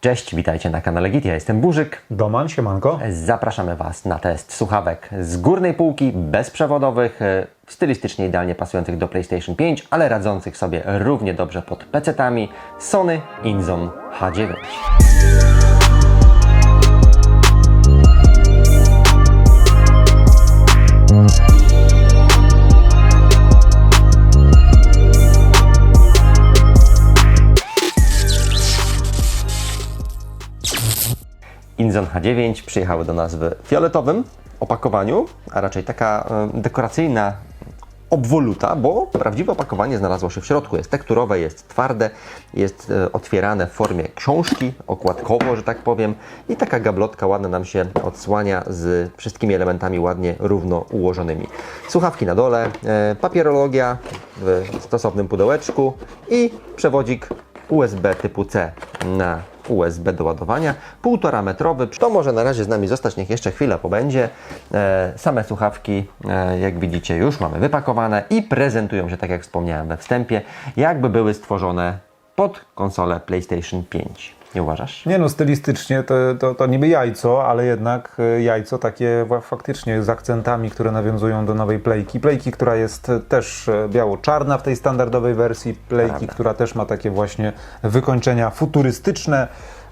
Cześć, witajcie na kanale Git. Ja jestem Burzyk. Doman, siemanko. Zapraszamy Was na test słuchawek z górnej półki, bezprzewodowych, e, stylistycznie idealnie pasujących do PlayStation 5, ale radzących sobie równie dobrze pod PC-tami Sony Inzon H9. Inzon H9 przyjechały do nas w fioletowym opakowaniu, a raczej taka dekoracyjna obwoluta, bo prawdziwe opakowanie znalazło się w środku. Jest tekturowe, jest twarde, jest e, otwierane w formie książki, okładkowo, że tak powiem, i taka gablotka ładna nam się odsłania z wszystkimi elementami ładnie równo ułożonymi. Słuchawki na dole, e, papierologia w stosownym pudełeczku i przewodzik USB typu C na USB do ładowania, półtora metrowy. To może na razie z nami zostać, niech jeszcze chwilę pobędzie. E, same słuchawki, e, jak widzicie, już mamy wypakowane i prezentują się, tak jak wspomniałem we wstępie, jakby były stworzone pod konsolę PlayStation 5. Nie uważasz? Nie no, stylistycznie to, to, to niby jajco, ale jednak e, jajco takie faktycznie z akcentami, które nawiązują do nowej Playki. Playki, która jest też e, biało-czarna w tej standardowej wersji. Playki, Prawda. która też ma takie właśnie wykończenia futurystyczne,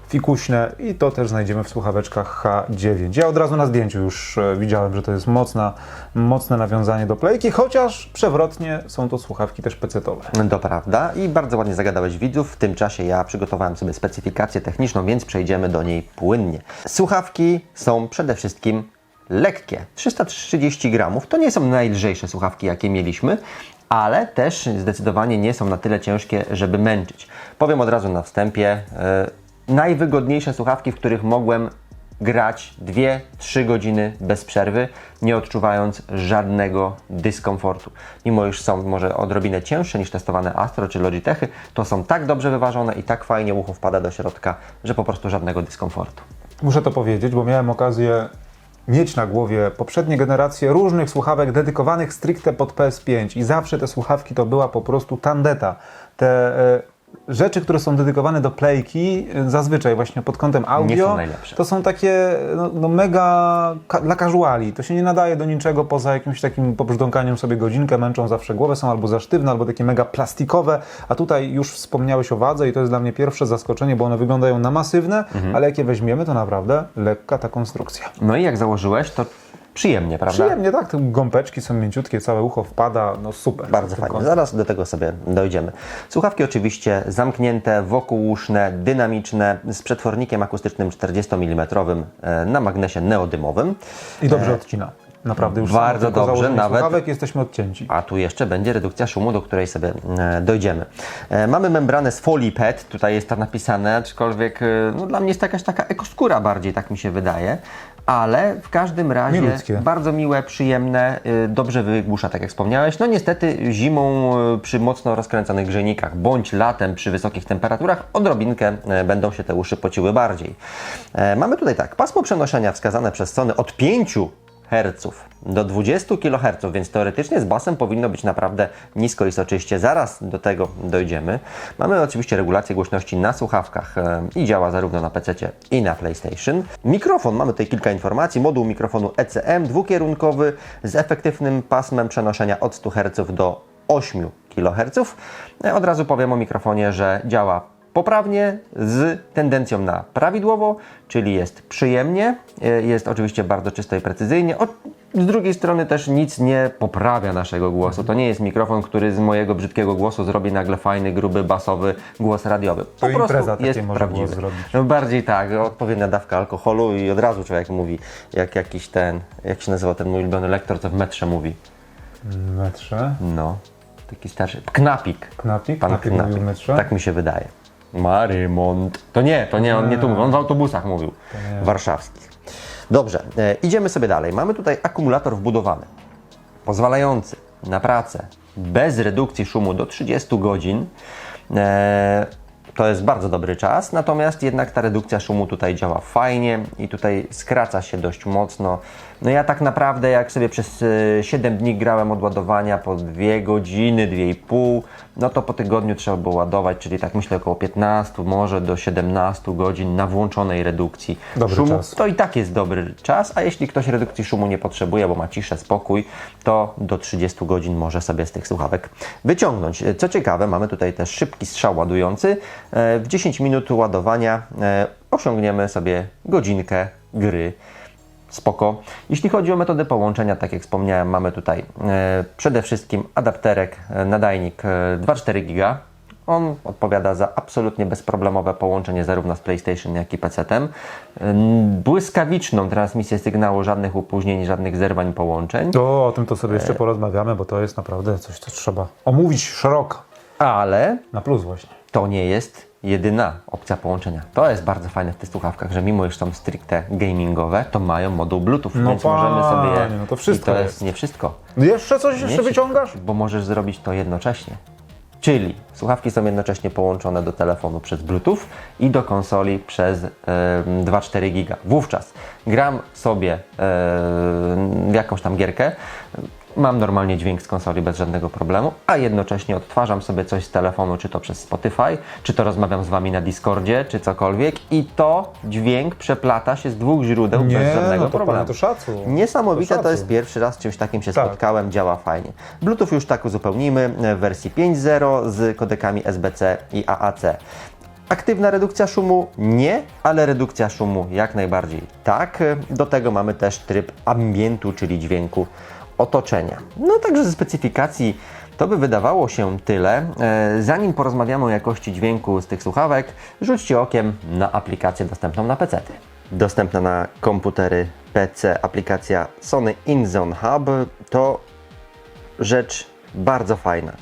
fikuśne i to też znajdziemy w słuchaweczkach H9. Ja od razu na zdjęciu już e, widziałem, że to jest mocna, mocne nawiązanie do Playki, chociaż przewrotnie są to słuchawki też pecetowe. To prawda i bardzo ładnie zagadałeś widzów. W tym czasie ja przygotowałem sobie specyfikację techniczną, więc przejdziemy do niej płynnie. Słuchawki są przede wszystkim lekkie. 330 gramów to nie są najlżejsze słuchawki, jakie mieliśmy, ale też zdecydowanie nie są na tyle ciężkie, żeby męczyć. Powiem od razu na wstępie, yy, najwygodniejsze słuchawki, w których mogłem grać 2-3 godziny bez przerwy, nie odczuwając żadnego dyskomfortu. Mimo iż są może odrobinę cięższe niż testowane Astro czy Logitechy, to są tak dobrze wyważone i tak fajnie ucho wpada do środka, że po prostu żadnego dyskomfortu. Muszę to powiedzieć, bo miałem okazję mieć na głowie poprzednie generacje różnych słuchawek dedykowanych stricte pod PS5 i zawsze te słuchawki to była po prostu tandeta. Te e, rzeczy, które są dedykowane do playki, e, zazwyczaj właśnie pod kątem audio, są to są takie no, no mega ka- dla casuali. To się nie nadaje do niczego poza jakimś takim pobrzdąkaniem sobie godzinkę, męczą zawsze głowę, są albo za sztywne, albo takie mega plastikowe, a tutaj już wspomniałeś o wadze i to jest dla mnie pierwsze zaskoczenie, bo one wyglądają na masywne, Mhm. ale jak je weźmiemy, to naprawdę lekka ta konstrukcja. No i jak założyłeś, to przyjemnie, prawda? Przyjemnie, tak, te gąbeczki są mięciutkie, całe ucho wpada, no super. Bardzo fajnie. kąt. Zaraz do tego sobie dojdziemy. Słuchawki oczywiście zamknięte, wokółuszne, dynamiczne, z przetwornikiem akustycznym 40 mm na magnesie neodymowym. I dobrze odcina. Naprawdę już E, Bardzo dobrze, nawet- słuchawek jesteśmy odcięci. A tu jeszcze będzie redukcja szumu, do której sobie e, dojdziemy. E, mamy membranę z folii PET, tutaj jest to napisane, aczkolwiek e, no, dla mnie jest to jakaś taka ekoskóra bardziej, tak mi się wydaje. Ale w każdym razie Nieludzkie. bardzo miłe, przyjemne, e, dobrze wygłusza, tak jak wspomniałeś. No niestety zimą e, przy mocno rozkręcanych grzejnikach, bądź latem przy wysokich temperaturach odrobinkę e, będą się te uszy pociły bardziej. E, Mamy tutaj tak, pasmo przenoszenia wskazane przez Sony od 5 Hz do 20 kHz, więc teoretycznie z basem powinno być naprawdę nisko i soczyście. Zaraz do tego dojdziemy. Mamy oczywiście regulację głośności na słuchawkach e, i działa zarówno na PC i na PlayStation. Mikrofon, mamy tutaj kilka informacji. Moduł mikrofonu ECM dwukierunkowy z efektywnym pasmem przenoszenia od 100 Hz do 8 kHz. E, Od razu powiem o mikrofonie, że działa poprawnie, z tendencją na prawidłowo, czyli jest przyjemnie, e, jest oczywiście bardzo czysto i precyzyjnie. O, z drugiej strony też nic nie poprawia naszego głosu. To nie jest mikrofon, który z mojego brzydkiego głosu zrobi nagle fajny, gruby, basowy głos radiowy. Po To impreza takiej może prawdziwy. No bardziej tak, odpowiednia dawka alkoholu i od razu człowiek mówi, jak jakiś ten, jak się nazywa ten mój ulubiony lektor, co w metrze mówi. Metrze. No, taki starszy. Knapik. Knapik? Pan Knapik w metrze? Tak mi się wydaje. Marymont. To nie, to nie, on nie tu mówił, on w autobusach mówił. Warszawskich. Dobrze, e, idziemy sobie dalej. Mamy tutaj akumulator wbudowany, pozwalający na pracę bez redukcji szumu do 30 godzin. E, to jest bardzo dobry czas, natomiast jednak ta redukcja szumu tutaj działa fajnie i tutaj skraca się dość mocno. No ja tak naprawdę jak sobie przez e, 7 dni grałem od ładowania po 2 godziny, 2,5, no to po tygodniu trzeba było ładować, czyli tak myślę około 15, może do 17 godzin na włączonej redukcji Dobry szumu. czas. To i tak jest dobry czas, a jeśli ktoś redukcji szumu nie potrzebuje, bo ma ciszę, spokój, to do 30 godzin może sobie z tych słuchawek wyciągnąć. Co ciekawe, mamy tutaj też szybki strzał ładujący. E, W 10 minut ładowania e, osiągniemy sobie godzinkę gry. Spoko. Jeśli chodzi o metodę połączenia, tak jak wspomniałem, mamy tutaj e, przede wszystkim adapterek, e, nadajnik e, 2,4 giga. On odpowiada za absolutnie bezproblemowe połączenie zarówno z PlayStation, jak i PC-tem. Ym, Błyskawiczną transmisję sygnału, żadnych opóźnień, żadnych zerwań połączeń. To o tym to sobie E. jeszcze porozmawiamy, bo to jest naprawdę coś, co trzeba omówić szeroko. Ale Na plus właśnie. to nie jest jedyna opcja połączenia. To jest bardzo fajne w tych słuchawkach, że mimo iż są stricte gamingowe, to mają moduł Bluetooth, No więc możemy sobie... panie, no to wszystko I to jest, jest. nie wszystko. Jeszcze coś Nie jeszcze wyciągasz? Bo możesz zrobić to jednocześnie. Czyli słuchawki są jednocześnie połączone do telefonu przez Bluetooth i do konsoli przez em, 2,4 giga. Wówczas gram sobie em, w jakąś tam gierkę, mam normalnie dźwięk z konsoli bez żadnego problemu, a jednocześnie odtwarzam sobie coś z telefonu, czy to przez Spotify, czy to rozmawiam z Wami na Discordzie, czy cokolwiek i to dźwięk przeplata się z dwóch źródeł bez Nie, żadnego no to problemu. to szacun. Niesamowite to, To jest pierwszy raz z czymś takim się Tak. spotkałem, działa fajnie. Bluetooth już tak uzupełnimy w wersji 5.0 z kodekami SBC i AAC. Aktywna redukcja szumu? Nie, ale redukcja szumu jak najbardziej tak. Do tego mamy też tryb ambientu, czyli dźwięku otoczenia. No także ze specyfikacji to by wydawało się tyle. E, Zanim porozmawiamy o jakości dźwięku z tych słuchawek, rzućcie okiem na aplikację dostępną na PC. Dostępna na komputery PC aplikacja Sony InZone Hub to rzecz bardzo fajna.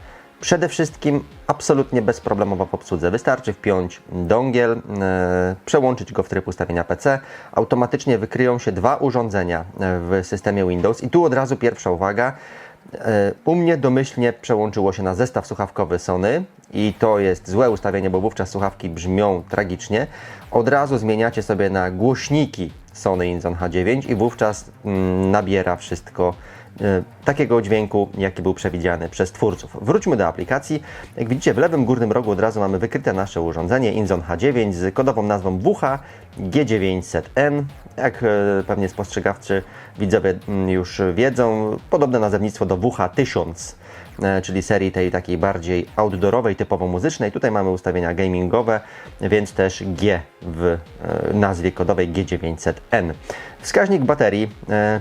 Przede wszystkim absolutnie bezproblemowa w obsłudze. Wystarczy wpiąć dongiel, e, przełączyć go w tryb ustawienia PC. Automatycznie wykryją się dwa urządzenia e, w systemie Windows. I tu od razu pierwsza uwaga. E, U mnie domyślnie przełączyło się na zestaw słuchawkowy Sony i to jest złe ustawienie, bo wówczas słuchawki brzmią tragicznie. Od razu zmieniacie sobie na głośniki Sony InZone H9 i wówczas mm, nabiera wszystko takiego dźwięku, jaki był przewidziany przez twórców. Wróćmy do aplikacji. Jak widzicie, w lewym górnym rogu od razu mamy wykryte nasze urządzenie InZone H9 z kodową nazwą WH G900N. Jak e, pewnie spostrzegawczy widzowie mm, już wiedzą, podobne nazewnictwo do WH1000 e, czyli serii tej takiej bardziej outdoorowej, typowo muzycznej. Tutaj mamy ustawienia gamingowe, więc też G w e, nazwie kodowej G900N. Wskaźnik baterii, e,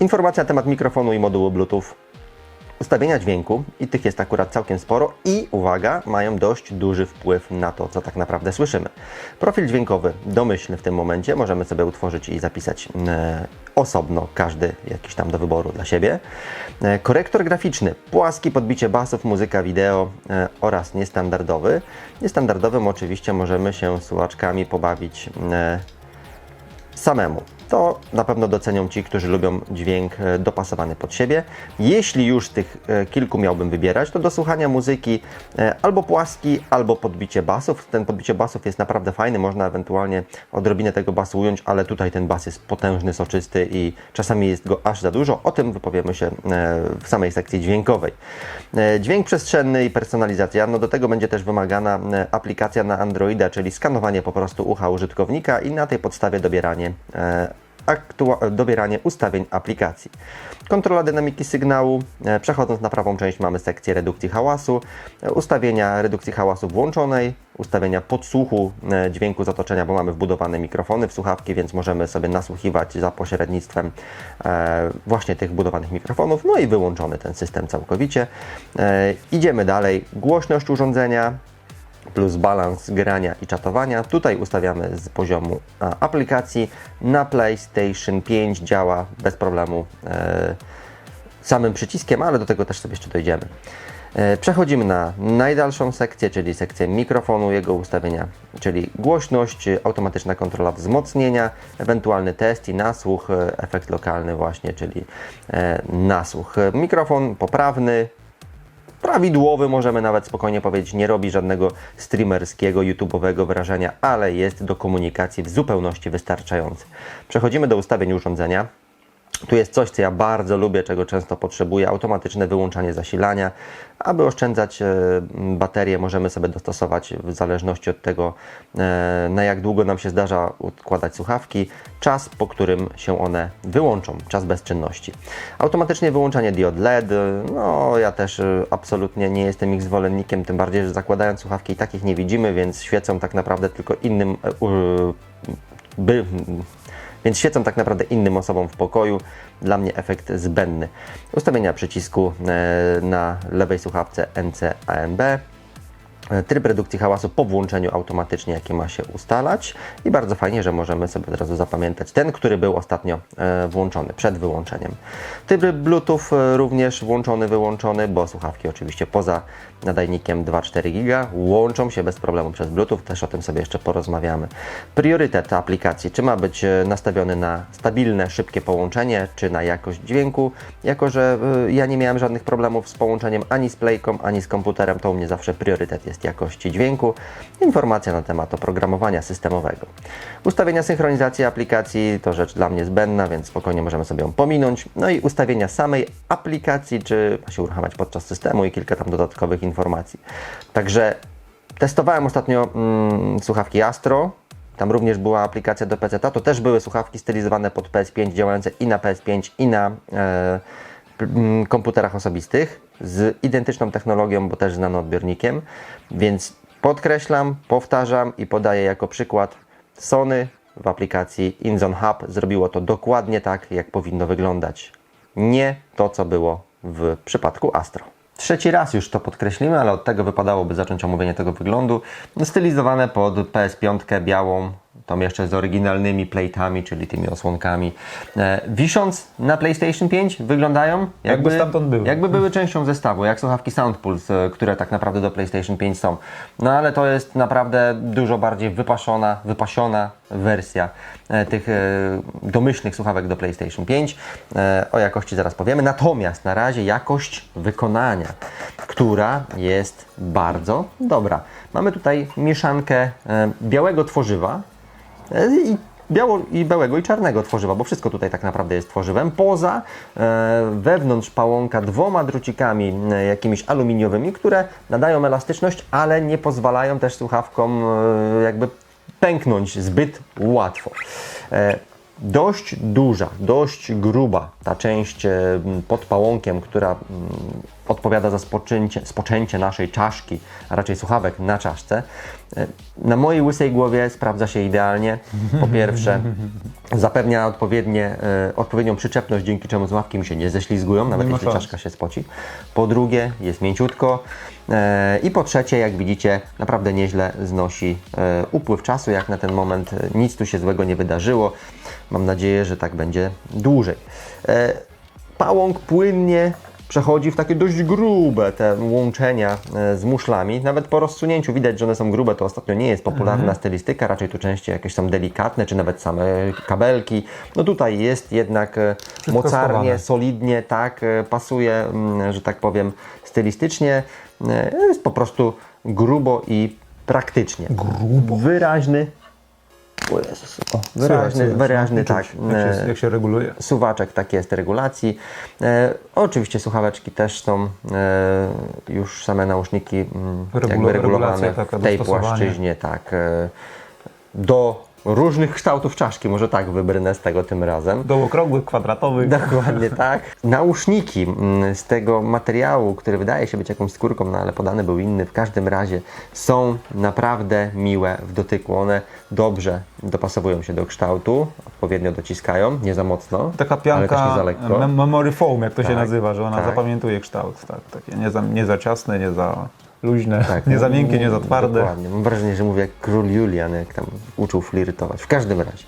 informacja na temat mikrofonu i modułu Bluetooth, ustawienia dźwięku i tych jest akurat całkiem sporo i uwaga, mają dość duży wpływ na to, co tak naprawdę słyszymy. Profil dźwiękowy domyślny w tym momencie możemy sobie utworzyć i zapisać e, osobno, każdy jakiś tam do wyboru dla siebie. E, korektor graficzny, płaski podbicie basów, muzyka, wideo e, oraz niestandardowy. Niestandardowym oczywiście możemy się słuchaczkami pobawić e, samemu. To na pewno docenią ci, którzy lubią dźwięk e, dopasowany pod siebie. Jeśli już tych e, kilku miałbym wybierać, to do słuchania muzyki e, albo płaski, albo podbicie basów. Ten podbicie basów jest naprawdę fajny, można ewentualnie odrobinę tego basu ująć, ale tutaj ten bas jest potężny, soczysty i czasami jest go aż za dużo. O tym wypowiemy się w samej sekcji dźwiękowej. Dźwięk przestrzenny i personalizacja, no do tego będzie też wymagana aplikacja na Androida, czyli skanowanie po prostu ucha użytkownika i na tej podstawie dobieranie dobieranie ustawień aplikacji. Kontrola dynamiki sygnału. E, Przechodząc na prawą część mamy sekcję redukcji hałasu, e, ustawienia redukcji hałasu włączonej, ustawienia podsłuchu e, dźwięku z otoczenia, bo mamy wbudowane mikrofony w słuchawki, więc możemy sobie nasłuchiwać za pośrednictwem właśnie tych wbudowanych mikrofonów, no i wyłączony ten system całkowicie. Idziemy dalej. Głośność urządzenia, plus balans grania i czatowania. Tutaj ustawiamy z poziomu a, aplikacji. Na PlayStation 5 działa bez problemu e, samym przyciskiem, ale do tego też sobie jeszcze dojdziemy. E, Przechodzimy na najdalszą sekcję, czyli sekcję mikrofonu, jego ustawienia, czyli głośność, e, automatyczna kontrola wzmocnienia, ewentualny test i nasłuch, e, efekt lokalny właśnie, czyli e, nasłuch. E, Mikrofon poprawny, prawidłowy, możemy nawet spokojnie powiedzieć, nie robi żadnego streamerskiego, YouTube'owego wrażenia, ale jest do komunikacji w zupełności wystarczający. Przechodzimy do ustawień urządzenia. Tu jest coś, co ja bardzo lubię, czego często potrzebuję, automatyczne wyłączanie zasilania. Aby oszczędzać e, baterię, możemy sobie dostosować w zależności od tego, e, na jak długo nam się zdarza układać słuchawki, czas, po którym się one wyłączą, czas bezczynności. Automatycznie wyłączanie diod LED, e, no ja też absolutnie nie jestem ich zwolennikiem, tym bardziej, że zakładając słuchawki takich nie widzimy, więc świecą tak naprawdę tylko innym by, więc świecą tak naprawdę innym osobom w pokoju. Dla mnie efekt zbędny. Ustawienia przycisku e, na lewej słuchawce NC AMB. E, Tryb redukcji hałasu po włączeniu automatycznie, jaki ma się ustalać. I bardzo fajnie, że możemy sobie od razu zapamiętać ten, który był ostatnio e, włączony, przed wyłączeniem. Tryb Bluetooth również włączony, wyłączony, bo słuchawki oczywiście poza nadajnikiem 2,4 giga łączą się bez problemu przez Bluetooth. Też o tym sobie jeszcze porozmawiamy. Priorytet aplikacji, czy ma być e, nastawiony na stabilne, szybkie połączenie, czy na jakość dźwięku. Jako, że e, ja nie miałem żadnych problemów z połączeniem ani z playką, ani z komputerem, to u mnie zawsze priorytet jest jakości dźwięku. Informacja na temat oprogramowania systemowego. Ustawienia synchronizacji aplikacji to rzecz dla mnie zbędna, więc spokojnie możemy sobie ją pominąć. No i ustawienia samej aplikacji, czy ma się uruchamiać podczas systemu i kilka tam dodatkowych. Także testowałem ostatnio mm, słuchawki Astro. Tam również była aplikacja do PC. To też były słuchawki stylizowane pod PS5, działające i na PS5, i na e, mm, komputerach osobistych z identyczną technologią, bo też z nanoodbiornikiem. Więc podkreślam, powtarzam i podaję jako przykład Sony w aplikacji InZone Hub zrobiło to dokładnie tak, jak powinno wyglądać. Nie to, co było w przypadku Astro. Trzeci raz już to podkreślimy, ale od tego wypadałoby zacząć omówienie tego wyglądu. Stylizowane pod PS5 białą, tą jeszcze z oryginalnymi plate'ami, czyli tymi osłonkami. E, wisząc na PlayStation 5 wyglądają Jakby stamtąd były. jakby były częścią zestawu, jak słuchawki Soundpulse, e, które tak naprawdę do PlayStation 5 są. No ale to jest naprawdę dużo bardziej wypaszona, wypasiona wersja e, tych e, domyślnych słuchawek do PlayStation 5. E, o jakości zaraz powiemy. Natomiast na razie jakość wykonania, która jest bardzo dobra. Mamy tutaj mieszankę e, białego tworzywa, i biało i białego i czarnego tworzywa, bo wszystko tutaj tak naprawdę jest tworzywem. Poza e, wewnątrz pałąka dwoma drucikami e, jakimiś aluminiowymi, które nadają elastyczność, ale nie pozwalają też słuchawkom e, jakby pęknąć zbyt łatwo. E, dość duża, dość gruba ta część e, pod pałąkiem, która mm, odpowiada za spoczęcie, spoczęcie naszej czaszki, a raczej słuchawek na czaszce. E, Na mojej łysej głowie sprawdza się idealnie. Po pierwsze, zapewnia odpowiednie, e, odpowiednią przyczepność, dzięki czemu słuchawki mi się nie ześlizgują, nawet Nie jeśli czaszka się spoci. Po drugie, jest mięciutko. E, I po trzecie, jak widzicie, naprawdę nieźle znosi e, upływ czasu. Jak na ten moment e, nic tu się złego nie wydarzyło. Mam nadzieję, że tak będzie dłużej. Pałąk płynnie przechodzi w takie dość grube te łączenia z muszlami. Nawet po rozsunięciu widać, że one są grube. To ostatnio nie jest popularna Mhm. stylistyka, raczej tu częściej jakieś są delikatne, czy nawet same kabelki. No tutaj jest jednak e, mocarnie, schowane. solidnie, tak, pasuje, mm, że tak powiem, stylistycznie. E, Jest po prostu grubo i praktycznie. Grubo. Wyraźny. O Jezus, o, wyraźny, Słychać, wyraźny, tak. Jak się, e, jak się reguluje. suwaczek taki jest regulacji. E, oczywiście słuchaweczki też są e, już same nauczniki mm, Regula- jakby regulowane w tej płaszczyźnie, tak. E, do różnych kształtów czaszki, może tak wybrnę z tego tym razem. Do okrągłych, kwadratowych. Dokładnie tak. Nauszniki mm, z tego materiału, który wydaje się być jakąś skórką, no ale podany był inny, w każdym razie są naprawdę miłe w dotyku. One dobrze dopasowują się do kształtu, odpowiednio dociskają, nie za mocno, Taka ale też nie pianka za lekko. mem- memory foam, jak to się Tak, nazywa, że ona tak. zapamiętuje kształt. Tak, takie nie, za, nie za ciasne, nie za luźne, Tak, nie za miękkie, nie za twarde. Dokładnie. Mam wrażenie, że mówię jak król Julian, jak tam uczył flirtować. W każdym razie.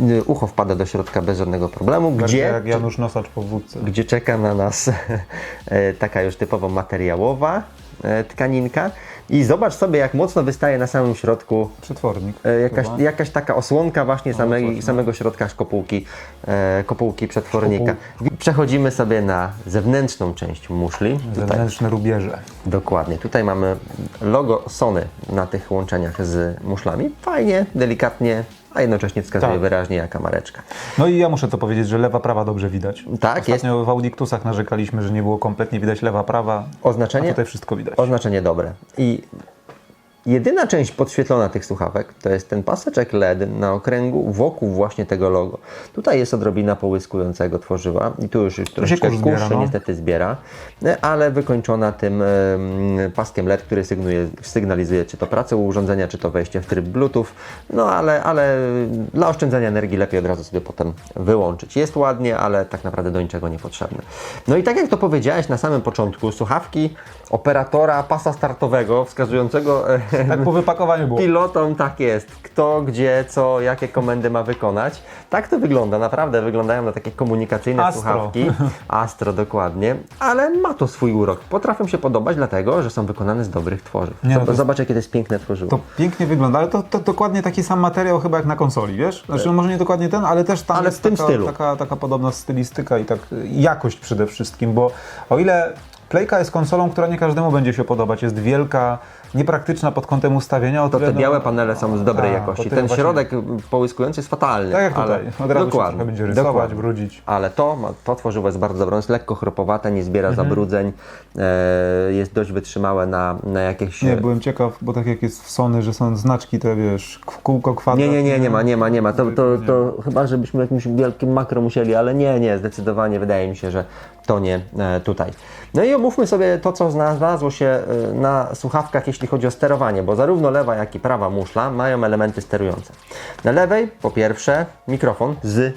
y, Ucho wpada do środka bez żadnego problemu. Gdzie? Gdzie, jak Janusz Nosacz po wódce. gdzie czeka na nas e, taka już typowo materiałowa e, tkaninka. I zobacz sobie, jak mocno wystaje na samym środku Przetwornik. e, jakaś, chyba. jakaś taka osłonka właśnie samej, coś, no. samego środka kopułki, e, kopułki przetwornika. Przechodzimy sobie na zewnętrzną część muszli. Tutaj, Zewnętrzne rubieże. dokładnie. Tutaj mamy logo Sony na tych łączeniach z muszlami. Fajnie, delikatnie, a jednocześnie wskazuje Tak. wyraźnie jaka mareczka. No i ja muszę to powiedzieć, że lewa, prawa dobrze widać. Tak, Ostatnio w Audictusach narzekaliśmy, że nie było kompletnie widać lewa, prawa. Oznaczenie? A tutaj wszystko widać. Oznaczenie dobre. I jedyna część podświetlona tych słuchawek to jest ten paseczek LED na okręgu wokół właśnie tego logo. Tutaj jest odrobina połyskującego tworzywa i tu już, już troszeczkę kurz zbiera, no. niestety zbiera, ale wykończona tym em, paskiem LED, który sygnuje, sygnalizuje czy to pracę urządzenia, czy to wejście w tryb Bluetooth, no ale, ale dla oszczędzania energii lepiej od razu sobie potem wyłączyć. Jest ładnie, ale tak naprawdę do niczego niepotrzebne. No i tak jak to powiedziałeś na samym początku, słuchawki operatora pasa startowego wskazującego e, Tak po wypakowaniu było. pilotom tak jest, kto, gdzie, co, jakie komendy ma wykonać. Tak to wygląda, naprawdę wyglądają na takie komunikacyjne Astro. słuchawki. Astro, dokładnie, ale ma to swój urok. Potrafią się podobać dlatego, że są wykonane z dobrych tworzyw. Nie, no Zob- to- Zobacz, jakie to jest piękne tworzywo. To pięknie wygląda, ale to, to dokładnie taki sam materiał chyba jak na konsoli, wiesz? Znaczy no może nie dokładnie ten, ale też tam Ale jest w tym taka, stylu. Taka, taka podobna stylistyka i tak y, jakość przede wszystkim, bo o ile Playka jest konsolą, która nie każdemu będzie się podobać, jest wielka, niepraktyczna pod kątem ustawienia, o To te białe no, panele są z dobrej a, jakości. to tyle Ten właśnie- środek połyskujący jest fatalny. Tak jak tutaj, ale od razu się dokładnie, trochę będzie rysować, dokładnie. brudzić. Ale to, to tworzywo jest bardzo dobre, jest lekko chropowate, nie zbiera Mhm. zabrudzeń, e, jest dość wytrzymałe na, na jakieś... Nie, byłem ciekaw, bo tak jak jest w Sony, że są znaczki te, wiesz, kółko, kwadrat. Nie, nie, nie, nie ma, nie ma, nie ma. To, to, to chyba, żebyśmy jakimś wielkim makro musieli, ale nie, nie, zdecydowanie wydaje mi się, że to nie e, tutaj. No i omówmy sobie to, co znalazło się e, na słuchawkach, jeśli chodzi o sterowanie, bo zarówno lewa, jak i prawa muszla mają elementy sterujące. Na lewej, po pierwsze, mikrofon z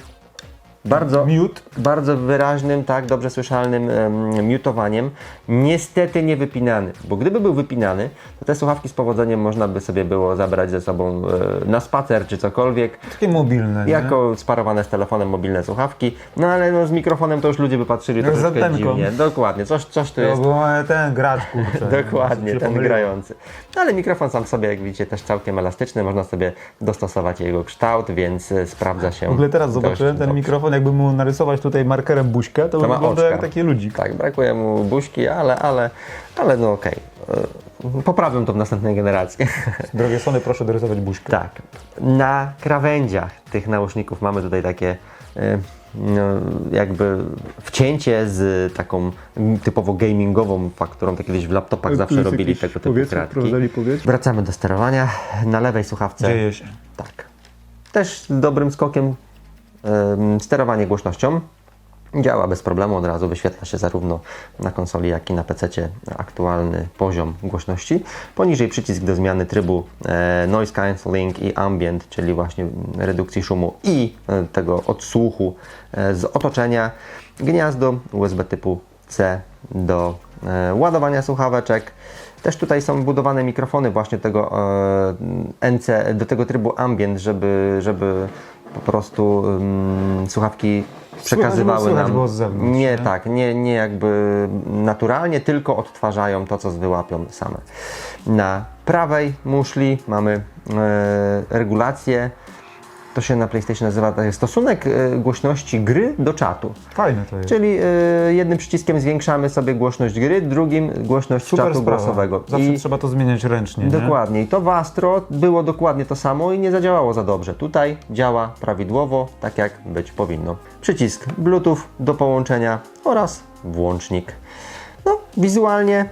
bardzo, Mute. bardzo wyraźnym, tak, dobrze słyszalnym em, mutowaniem. Niestety nie wypinany, bo gdyby był wypinany, to te słuchawki z powodzeniem można by sobie było zabrać ze sobą e, na spacer czy cokolwiek. Takie mobilne, nie? Jako sparowane z telefonem mobilne słuchawki, no ale no, z mikrofonem to już ludzie by patrzyli z troszeczkę dziwnie. Dokładnie, coś, coś tu To jest. e, ten gracz, kurczę. Dokładnie, ten grający. No, ale mikrofon sam sobie, jak widzicie, też całkiem elastyczny, można sobie dostosować jego kształt, więc e, sprawdza się. W ogóle teraz zobaczyłem ten dobrze. mikrofon, jakby mu narysować tutaj markerem buźkę, to, by To wygląda oczka. jak taki ludzik. Tak, brakuje mu buźki, ale, ale, ale no okej. E, Poprawią to w następnej generacji. Drogie Sony, proszę dorysować buźkę. tak. Na krawędziach tych nauszników mamy tutaj takie e, no, jakby wcięcie z taką typowo gamingową fakturą, tak kiedyś w laptopach zawsze jest robili tego typu kratki. Wracamy do sterowania. Na lewej słuchawce Dzieje się. tak. Też z dobrym skokiem em, sterowanie głośnością. Działa bez problemu, od razu wyświetla się zarówno na konsoli, jak i na PC aktualny poziom głośności. Poniżej przycisk do zmiany trybu e, Noise Cancelling i Ambient, czyli właśnie redukcji szumu i e, tego odsłuchu e, z otoczenia. Gniazdo USB typu C do e, ładowania słuchaweczek. Też tutaj są budowane mikrofony właśnie tego e, NC, do tego trybu ambient, żeby, żeby po prostu mm, słuchawki przekazywały nam. zewnątrz, nie, nie? tak, nie, nie jakby naturalnie, tylko odtwarzają to, co wyłapią same. Na prawej muszli mamy e, regulację. To się na PlayStation nazywa stosunek e, głośności gry do czatu. Fajne to jest. Czyli y, jednym przyciskiem zwiększamy sobie głośność gry, drugim głośność Super czatu sprawa. głosowego. Zawsze I trzeba to zmieniać ręcznie, nie? dokładnie. I to w Astro było dokładnie to samo i nie zadziałało za dobrze. Tutaj działa prawidłowo, tak jak być powinno. Przycisk Bluetooth do połączenia oraz włącznik. No, wizualnie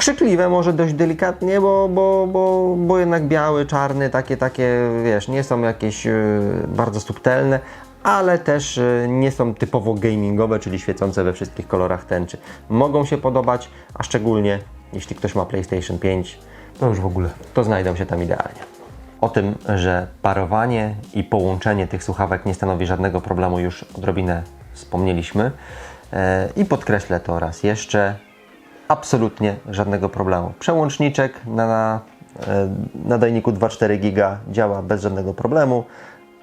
krzykliwe może dość delikatnie, bo, bo, bo, bo jednak biały, czarny, takie, takie, wiesz, nie są jakieś y, bardzo subtelne, ale też y, nie są typowo gamingowe, czyli świecące we wszystkich kolorach tęczy. Mogą się podobać, a szczególnie jeśli ktoś ma PlayStation 5, To już w ogóle. to znajdą się tam idealnie. O tym, że parowanie i połączenie tych słuchawek nie stanowi żadnego problemu, już odrobinę wspomnieliśmy. E, I podkreślę to raz jeszcze. Absolutnie żadnego problemu. Przełączniczek na, na e, nadajniku 2,4 giga działa bez żadnego problemu.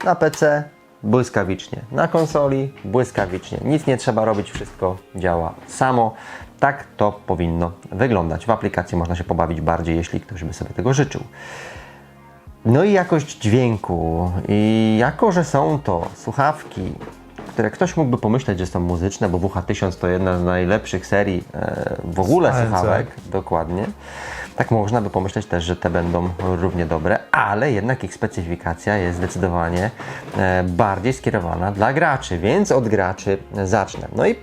Na PC błyskawicznie. Na konsoli błyskawicznie. Nic nie trzeba robić, wszystko działa samo. Tak to powinno wyglądać. W aplikacji można się pobawić bardziej, jeśli ktoś by sobie tego życzył. No i jakość dźwięku. I jako, że są to słuchawki, które ktoś mógłby pomyśleć, że są muzyczne, bo WH-1000 to jedna z najlepszych serii e, w ogóle słuchawek, dokładnie. Tak można by pomyśleć też, że te będą równie dobre, ale jednak ich specyfikacja jest zdecydowanie e, bardziej skierowana dla graczy, więc od graczy zacznę. No i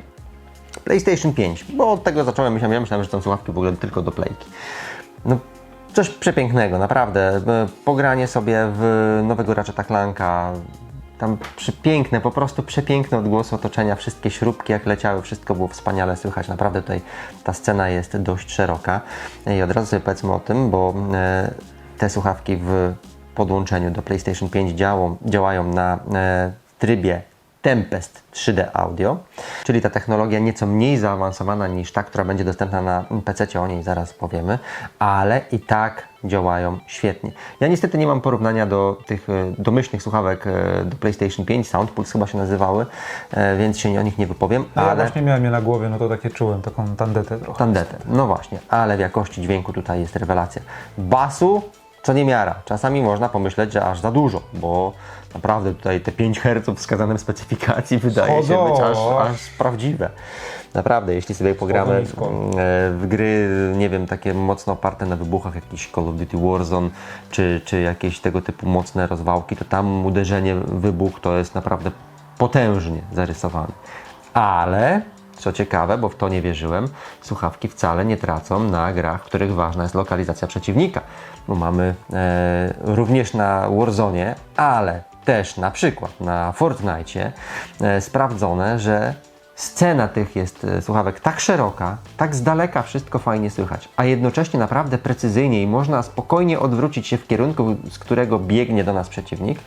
PlayStation 5, bo od tego zacząłem, myślałem, ja myślałem, że są słuchawki w ogóle tylko do playki. No, coś przepięknego, naprawdę. E, Pogranie sobie w nowego Ratcheta Clanka, tam przepiękne, po prostu przepiękne odgłosy otoczenia, wszystkie śrubki jak leciały, wszystko było wspaniale słychać. Naprawdę tutaj ta scena jest dość szeroka. I od razu sobie powiedzmy o tym, bo e, te słuchawki w podłączeniu do PlayStation 5 działą, działają na e, trybie Tempest 3D Audio, czyli ta technologia nieco mniej zaawansowana niż ta, która będzie dostępna na PC, o niej zaraz powiemy, ale i tak działają świetnie. Ja niestety nie mam porównania do tych e, domyślnych słuchawek e, do PlayStation 5, Soundpulse chyba się nazywały, e, więc się o nich nie wypowiem, No ja ale... właśnie miałem je na głowie, no to takie czułem, taką tandetę trochę. Tandetę. No właśnie, ale w jakości dźwięku tutaj jest rewelacja. Basu co niemiara. Czasami można pomyśleć, że aż za dużo, bo naprawdę tutaj te 5 Hz wskazane w specyfikacji wydaje się być aż, aż prawdziwe. Naprawdę, jeśli sobie pogramy w, nisko. w gry, nie wiem, takie mocno oparte na wybuchach, jakiś Call of Duty Warzone, czy, czy jakieś tego typu mocne rozwałki, to tam uderzenie, wybuch to jest naprawdę potężnie zarysowane. Ale co ciekawe, bo w to nie wierzyłem, słuchawki wcale nie tracą na grach, w których ważna jest lokalizacja przeciwnika. Bo mamy e, również na Warzone, ale też na przykład na Fortnite e, sprawdzone, że scena tych jest e, słuchawek tak szeroka, tak z daleka wszystko fajnie słychać, a jednocześnie naprawdę precyzyjnie i można spokojnie odwrócić się w kierunku, z którego biegnie do nas przeciwnik,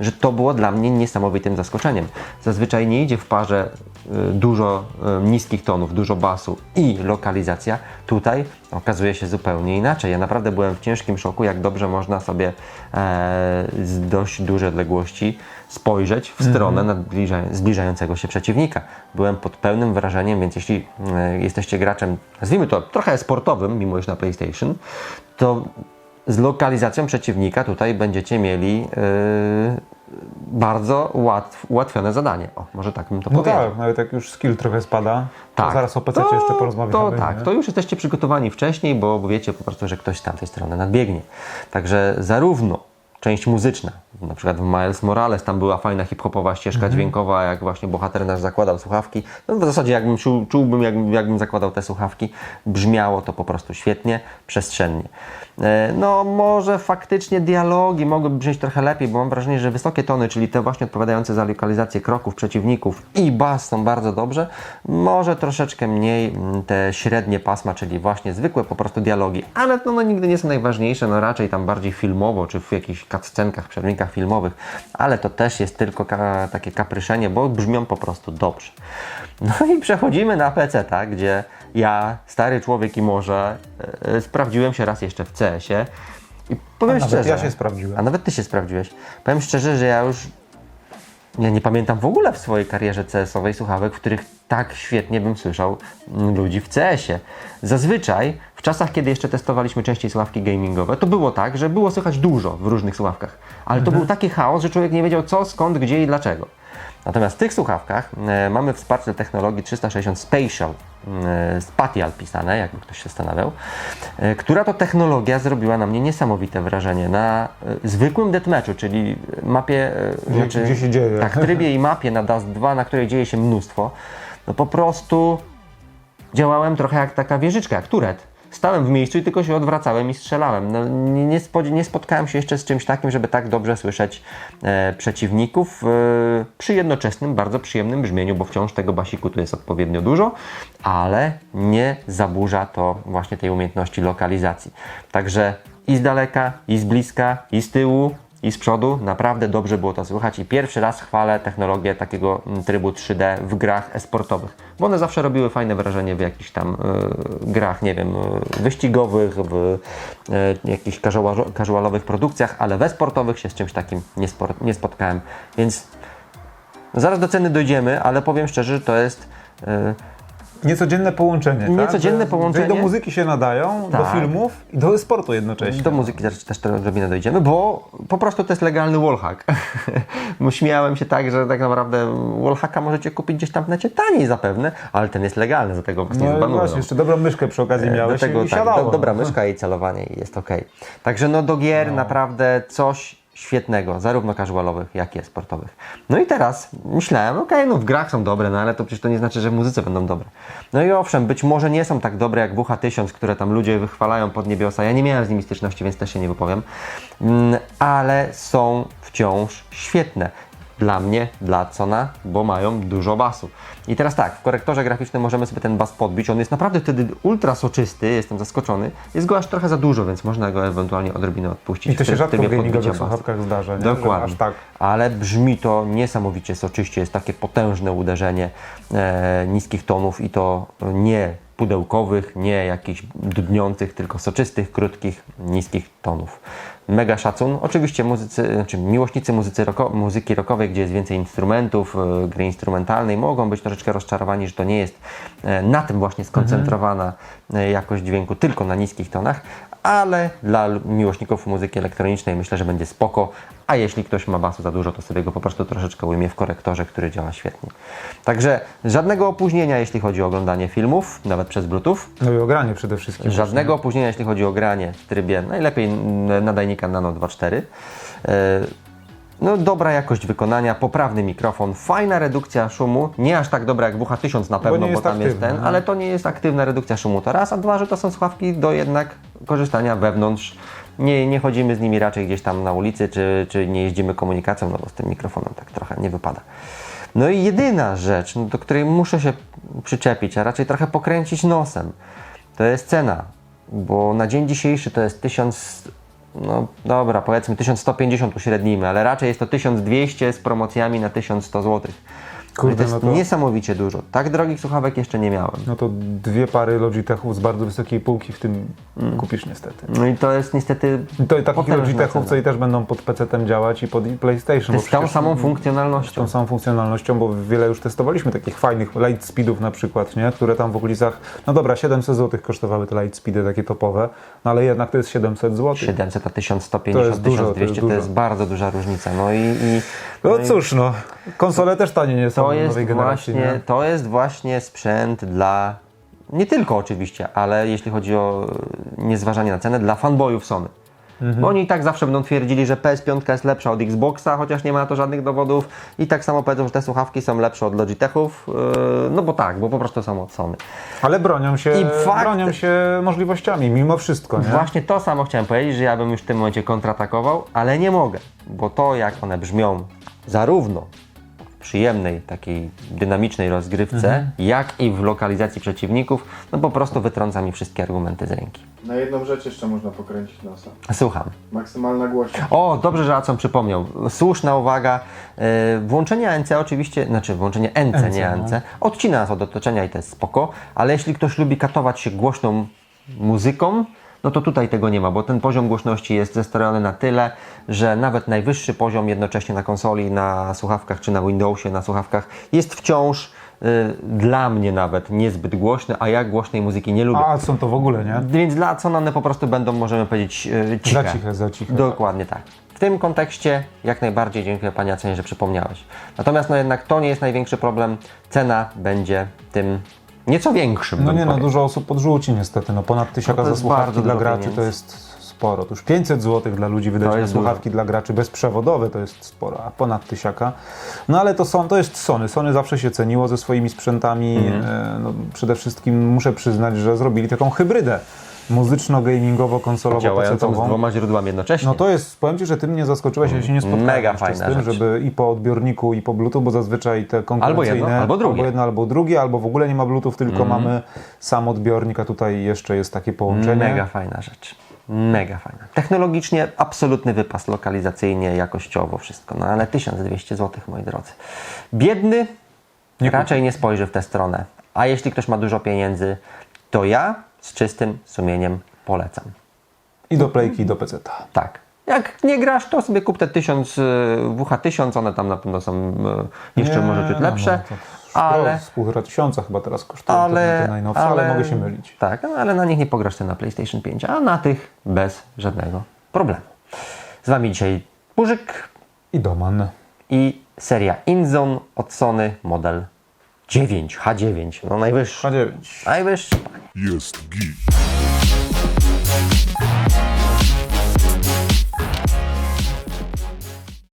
że to było dla mnie niesamowitym zaskoczeniem. Zazwyczaj nie idzie w parze y, dużo y, niskich tonów, dużo basu i lokalizacja. Tutaj okazuje się zupełnie inaczej. Ja naprawdę byłem w ciężkim szoku, jak dobrze można sobie e, z dość dużej odległości spojrzeć w stronę nadbliża- zbliżającego się przeciwnika. Byłem pod pełnym wrażeniem, więc jeśli e, jesteście graczem, nazwijmy to trochę sportowym, mimo iż na PlayStation, to z lokalizacją przeciwnika tutaj będziecie mieli yy, bardzo łatw, ułatwione zadanie. O, może tak bym to No powiedział. tak, nawet jak już skill trochę spada, to zaraz o PC to- jeszcze porozmawiamy. To nie? tak, to już jesteście przygotowani wcześniej, bo, bo wiecie po prostu, że ktoś z tamtej strony nadbiegnie. Także zarówno część muzyczna, na przykład w Miles Morales tam była fajna hip-hopowa ścieżka dźwiękowa, jak właśnie bohater nasz zakładał słuchawki. No w zasadzie jakbym czuł, czułbym, jakbym, jakbym zakładał te słuchawki, brzmiało to po prostu świetnie, przestrzennie. E, No może faktycznie dialogi mogłyby brzmieć trochę lepiej, bo mam wrażenie, że wysokie tony, czyli te właśnie odpowiadające za lokalizację kroków przeciwników i bas są bardzo dobrze. Może troszeczkę mniej mm, te średnie pasma, czyli właśnie zwykłe po prostu dialogi, ale no, no nigdy nie są najważniejsze, no raczej tam bardziej filmowo, czy w jakichś cutscenkach, przerwnikach filmowych, ale to też jest tylko ka- takie kapryszenie, bo brzmią po prostu dobrze. No i przechodzimy na PC, tak, gdzie ja, stary człowiek i może, e, sprawdziłem się raz jeszcze w CS-ie i powiem A nawet szczerze. ja się sprawdziłem. A nawet ty się sprawdziłeś. Powiem szczerze, że ja już ja nie pamiętam w ogóle w swojej karierze CS-owej słuchawek, w których tak świetnie bym słyszał mm, ludzi w CS-ie. Zazwyczaj w czasach, kiedy jeszcze testowaliśmy częściej słuchawki gamingowe, to było tak, że było słychać dużo w różnych słuchawkach, ale to był taki chaos, że człowiek nie wiedział co, skąd, gdzie i dlaczego. Natomiast w tych słuchawkach e, mamy wsparcie technologii 360 Spatial, e, Spatial pisane, jakby ktoś się zastanawiał, e, która to technologia zrobiła na mnie niesamowite wrażenie. Na zwykłym deathmatchu, czyli mapie, Gdzie- gdzie się dzieje. Tak, trybie i mapie na Dust 2, na której dzieje się mnóstwo, no po prostu działałem trochę jak taka wieżyczka, jak turet. Stałem w miejscu i tylko się odwracałem i strzelałem. No, nie, nie, spotkałem się jeszcze z czymś takim, żeby tak dobrze słyszeć e, przeciwników e, przy jednoczesnym, bardzo przyjemnym brzmieniu, bo wciąż tego basiku tu jest odpowiednio dużo, ale nie zaburza to właśnie tej umiejętności lokalizacji. Także i z daleka, i z bliska, i z tyłu, i z przodu naprawdę dobrze było to słychać i pierwszy raz chwalę technologię takiego trybu 3D w grach esportowych, bo one zawsze robiły fajne wrażenie w jakichś tam y, grach, nie wiem, y, wyścigowych, w y, jakichś casual- casualowych produkcjach, ale w esportowych się z czymś takim nie, nie spotkałem, więc Zaraz do ceny dojdziemy, ale powiem szczerze, że to jest e, Niecodzienne połączenie. Niecodzienne tak? Połączenie. Że do muzyki się nadają, do Tak. filmów i do sportu jednocześnie. Do muzyki też, też to odrobinę dojdziemy, bo po prostu to jest legalny wallhack. Bo Śmiałem się tak, że tak naprawdę wallhacka możecie kupić gdzieś tam w necie taniej zapewne, ale ten jest legalny, za tego was nie No zbanują. właśnie, jeszcze dobrą myszkę przy okazji Do miałeś tego i tak, do, dobra myszka i celowanie jest ok. Także no do gier naprawdę coś świetnego, zarówno casualowych, jak i sportowych. No i teraz myślałem, okej, no w grach są dobre, no ale to przecież to nie znaczy, że w muzyce będą dobre. No i owszem, być może nie są tak dobre jak WH-1000, które tam ludzie wychwalają pod niebiosa. Ja nie miałem z nimi styczności, więc też się nie wypowiem. Mm, ale są wciąż świetne. Dla mnie, dla Cona, bo mają dużo basu. I teraz tak, w korektorze graficznym możemy sobie ten bas podbić. On jest naprawdę wtedy ultra soczysty, jestem zaskoczony. Jest go aż trochę za dużo, więc można go ewentualnie odrobinę odpuścić. I to się w rzadko w gamingowych słuchawkach zdarza, nie? Dokładnie. Aż tak. Ale brzmi to niesamowicie soczyście, jest takie potężne uderzenie e, niskich tonów i to nie pudełkowych, nie jakichś dudniących, tylko soczystych, krótkich, niskich tonów. Mega szacun. Oczywiście muzycy, znaczy miłośnicy muzycy muzyki rockowej, gdzie jest więcej instrumentów, e, gry instrumentalnej, mogą być troszeczkę rozczarowani, że to nie jest e, na tym właśnie skoncentrowana e, jakość dźwięku, tylko na niskich tonach, ale dla miłośników muzyki elektronicznej myślę, że będzie spoko, a jeśli ktoś ma basu za dużo, to sobie go po prostu troszeczkę ujmie w korektorze, który działa świetnie. Także żadnego opóźnienia, jeśli chodzi o oglądanie filmów, nawet przez Bluetooth. No i ogranie przede wszystkim. Żadnego opóźnienia, jeśli chodzi o granie w trybie najlepiej nadajnika Nano 2.4. E, No, dobra jakość wykonania, poprawny mikrofon, fajna redukcja szumu, nie aż tak dobra jak WH-1000 na pewno, bo, jest tam jest aktywna, ten, no. ale to nie jest aktywna redukcja szumu to raz, a dwa, że to są słuchawki do jednak korzystania wewnątrz. Nie, nie chodzimy z nimi raczej gdzieś tam na ulicy, czy, czy nie jeździmy komunikacją, no bo z tym mikrofonem tak trochę nie wypada. No i jedyna rzecz, no, do której muszę się przyczepić, a raczej trochę pokręcić nosem, to jest cena, bo na dzień dzisiejszy to jest 1000, no dobra, powiedzmy 1150 uśrednijmy, ale raczej jest to 1200 z promocjami na 1100 zł. Kurde, to jest no to- niesamowicie dużo. Tak drogich słuchawek jeszcze nie miałem. No to dwie pary Logitechów z bardzo wysokiej półki w tym kupisz niestety. No i to jest niestety to i takich potężna Logitechów, cena. co i też będą pod PC-tem działać i pod PlayStation. bo z tą przecież- samą z funkcjonalnością. tą samą funkcjonalnością, bo wiele już testowaliśmy takich fajnych light speedów na przykład, nie? które tam w okolicach, no dobra, 700 zł kosztowały te light speedy takie topowe, no ale jednak to jest 700 zł. 700 a 1150, To jest dużo, to jest 1200 to jest, dużo. bardzo duża różnica. No i, i No i cóż, no, konsole też tanie nie są to jest, generacji. właśnie, nie? to jest właśnie sprzęt dla, nie tylko oczywiście, ale jeśli chodzi o e, niezważanie na cenę, dla fanboyów Sony. Mhm. Bo oni i tak zawsze będą twierdzili, że PS5 jest lepsza od Xboxa, chociaż nie ma na to żadnych dowodów. I tak samo powiedzą, że te słuchawki są lepsze od Logitechów. yy, No bo tak, bo po prostu są od Sony. Ale bronią się, I fakt- bronią się możliwościami, mimo wszystko, nie? Właśnie to samo chciałem powiedzieć, że ja bym już w tym momencie kontratakował, ale nie mogę, bo to jak one brzmią zarówno przyjemnej, takiej dynamicznej rozgrywce, jak i w lokalizacji przeciwników, no po prostu wytrąca mi wszystkie argumenty z ręki. Na jedną rzecz jeszcze można pokręcić nosa. Słucham. Maksymalna głośność. O, dobrze, że Acon przypomniał. Słuszna uwaga. Yy, Włączenie ANC oczywiście, znaczy włączenie NC, NC, nie no. ANC, odcina nas od otoczenia i to jest spoko, ale jeśli ktoś lubi katować się głośną muzyką, no to tutaj tego nie ma, bo ten poziom głośności jest zestrojony na tyle, że nawet najwyższy poziom jednocześnie na konsoli, na słuchawkach czy na Windowsie, na słuchawkach jest wciąż yy, dla mnie nawet niezbyt głośny, a ja głośnej muzyki nie lubię. A są to w ogóle, nie? Więc dla co one po prostu będą, możemy powiedzieć, yy, ciche. Za ciche, za ciche. Dokładnie tak. W tym kontekście jak najbardziej dziękuję Pani Acenie, że przypomniałeś. Natomiast no jednak to nie jest największy problem. Cena będzie tym nieco większym. No nie, no dużo osób podrzuci niestety, no ponad tysiaka to za słuchawki dla graczy pieniędzy. to jest sporo. To już 500 zł dla ludzi wydać na słuchawki dla graczy bezprzewodowe to jest sporo, a ponad tysiaka. No ale to, są, to jest Sony. Sony zawsze się ceniło ze swoimi sprzętami. Mhm. E, No, przede wszystkim muszę przyznać, że zrobili taką hybrydę muzyczno-gamingowo-konsolowo Działającą z dwoma źródłami jednocześnie. No to jest, powiem Ci, że Ty mnie zaskoczyłeś, ja się nie spotkałem Mega fajna z tym, rzecz. żeby i po odbiorniku, i po Bluetooth, bo zazwyczaj te konkurencyjne... jedno, albo drugie. Albo jedno, albo drugie, albo w ogóle nie ma Bluetooth, tylko Mhm. mamy sam odbiornik, a tutaj jeszcze jest takie połączenie. Mega fajna rzecz. Mega fajna. Technologicznie absolutny wypas, lokalizacyjnie, jakościowo, wszystko. No ale 1200 zł, moi drodzy. Biedny Nie raczej nie spojrzy w tę stronę. A jeśli ktoś ma dużo pieniędzy, to ja z czystym sumieniem polecam. I do Playki, i do PC. Tak. Jak nie grasz, to sobie kup te 1000 y, WH1000, one tam na pewno są y, jeszcze Nie, może ciut lepsze, no, ale, Z półtora tysiąca chyba teraz kosztują te, ale, te najnowsze, ale, mogę się mylić. Tak, no, ale na nich nie pograsz ty na PlayStation 5, a na tych bez żadnego problemu. Z Wami dzisiaj Burzyk I Doman. i seria InZone od Sony model 9, H9, no najwyższy. H9. Najwyższy. Jest git.